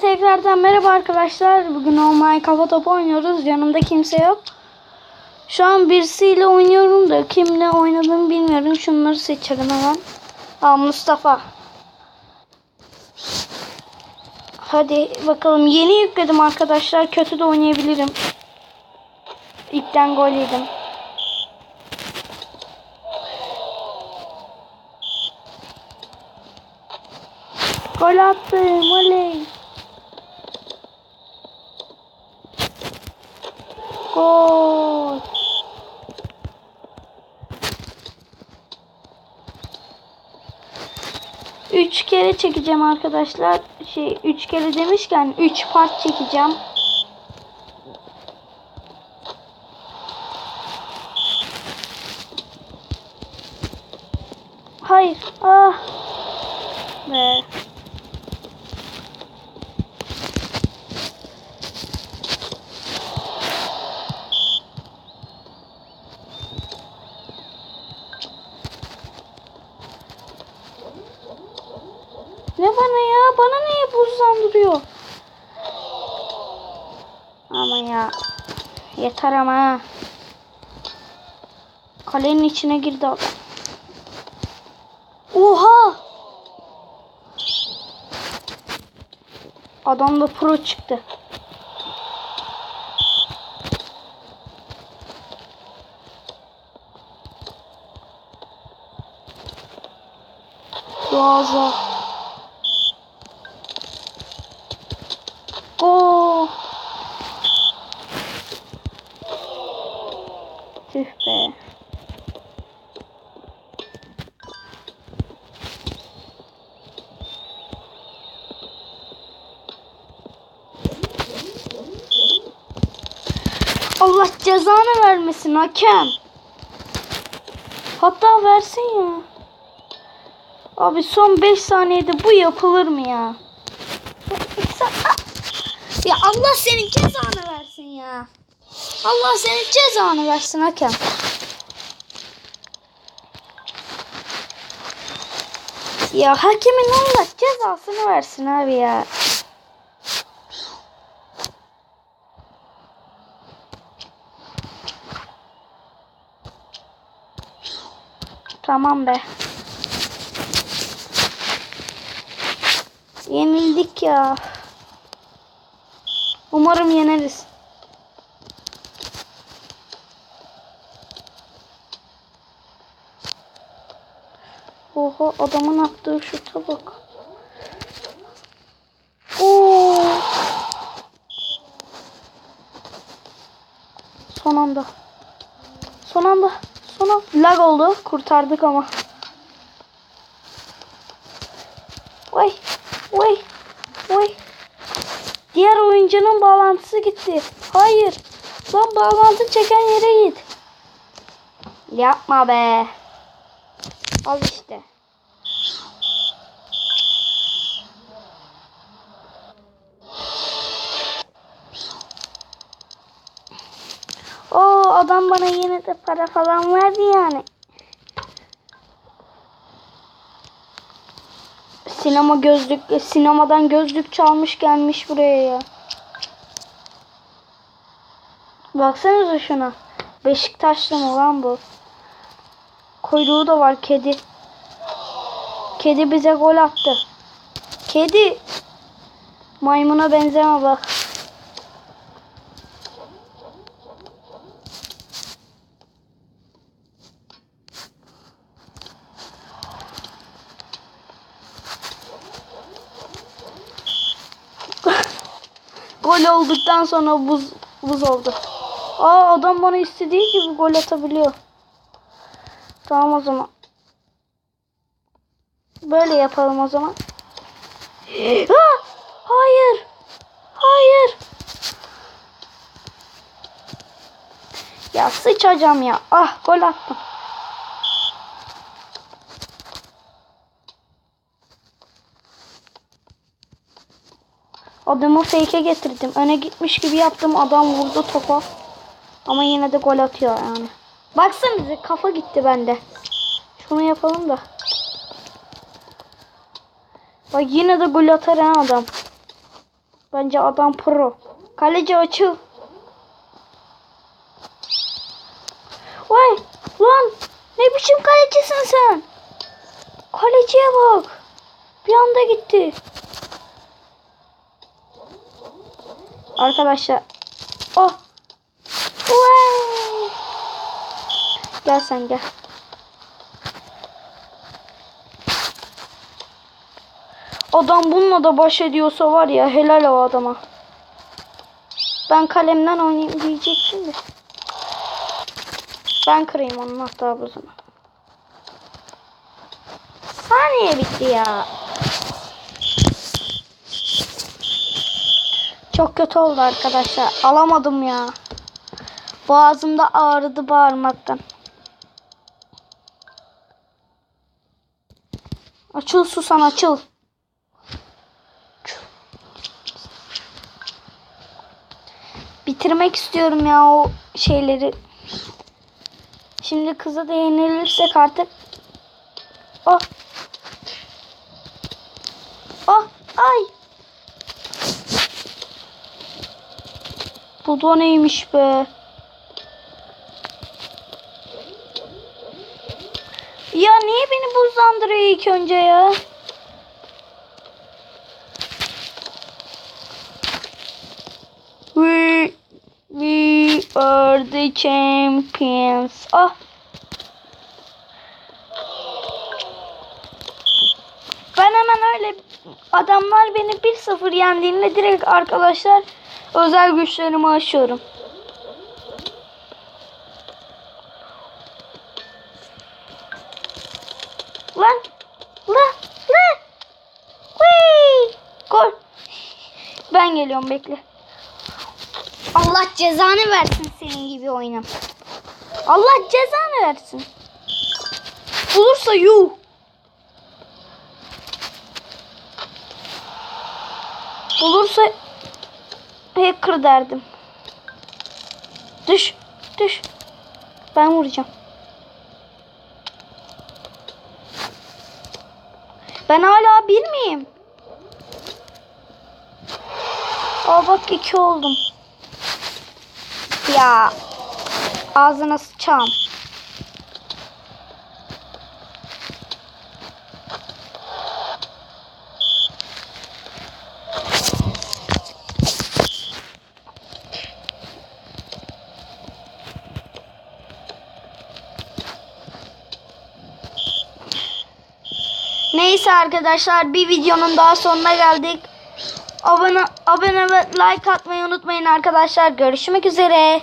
Tekrardan merhaba arkadaşlar. Bugün online kafa topu oynuyoruz. Yanımda kimse yok. Şu an birisiyle oynuyorum da kimle oynadığımı bilmiyorum. Şunları seçelim hemen. Aa Mustafa. Hadi bakalım. Yeni yükledim arkadaşlar. Kötü de oynayabilirim. İlkten gol yedim. Gol attım. Oley. Gol. Üç kere çekeceğim arkadaşlar. Şey üç kere demişken üç part çekeceğim. Hayır. Ah. Be. Ne bana niye buzlandırıyor? Ama ya. Yeter ama. Kalenin içine girdi adam. Oha! Adam da pro çıktı. Gaza. Gol. Tüh be. Allah cezanı vermesin hakem. Hatta versin ya. Abi son 5 saniyede bu yapılır mı ya? Ya Allah senin cezanı versin ya. Allah senin cezanı versin hakem. Ya hakemin Allah cezasını versin abi ya. Tamam be. Yenildik ya. Umarım yeneriz. Oha adamın attığı şuta bak. Oo. Son anda. Son anda. Son anda. Lag oldu. Kurtardık ama. Vay. Vay. Vay. Diğer oyuncunun bağlantısı gitti. Hayır. Lan bağlantı çeken yere git. Yapma be. Al işte. Adam bana yine de para falan verdi yani. Sinema gözlük, sinemadan gözlük çalmış gelmiş buraya ya. Baksanıza şuna. Beşiktaşlı mı lan bu? Kuyruğu da var kedi. Kedi bize gol attı. Kedi. Maymuna benzeme bak. Gol olduktan sonra buz buz oldu. Aa adam bana istediği gibi gol atabiliyor. Tamam o zaman. Böyle yapalım o zaman. Ah! Hayır. Hayır. Ya sıçacağım ya. Ah gol attım. Adamı fake'e getirdim. Öne gitmiş gibi yaptım. Adam vurdu topa. Ama yine de gol atıyor yani. Baksanıza kafa gitti bende. Şunu yapalım da. Bak yine de gol atar ha adam. Bence adam pro. Kaleci açıl. Vay lan ne biçim kalecisin sen? Kaleciye bak. Bir anda gitti. Arkadaşlar. Oh. Vay. Gel sen gel. Adam bununla da baş ediyorsa var ya helal o adama. Ben kalemden oynayayım diyecektim de. Ben kırayım onun hatta bu zaman. Saniye bitti ya. Çok kötü oldu arkadaşlar. Alamadım ya. Boğazımda ağrıdı bağırmaktan. Açıl Susan açıl. Bitirmek istiyorum ya o şeyleri. Şimdi kıza da yenilirsek artık. Oh. Oh. Ay. Bu da neymiş be? Ya niye beni buzlandırıyor ilk önce ya? We we are the champions. Ah. Ben hemen öyle adamlar beni 1-0 yendiğinde direkt arkadaşlar özel güçlerimi aşıyorum. Lan lan lan. Whee! Gol. Ben geliyorum bekle. Allah cezanı versin senin gibi oyna. Allah cezanı versin. Bulursa yuh. Bulursa hacker derdim. Düş. Düş. Ben vuracağım. Ben hala bir miyim? Aa bak iki oldum. Ya ağzına sıçam. Neyse arkadaşlar bir videonun daha sonuna geldik. Abone, abone ve like atmayı unutmayın arkadaşlar. Görüşmek üzere.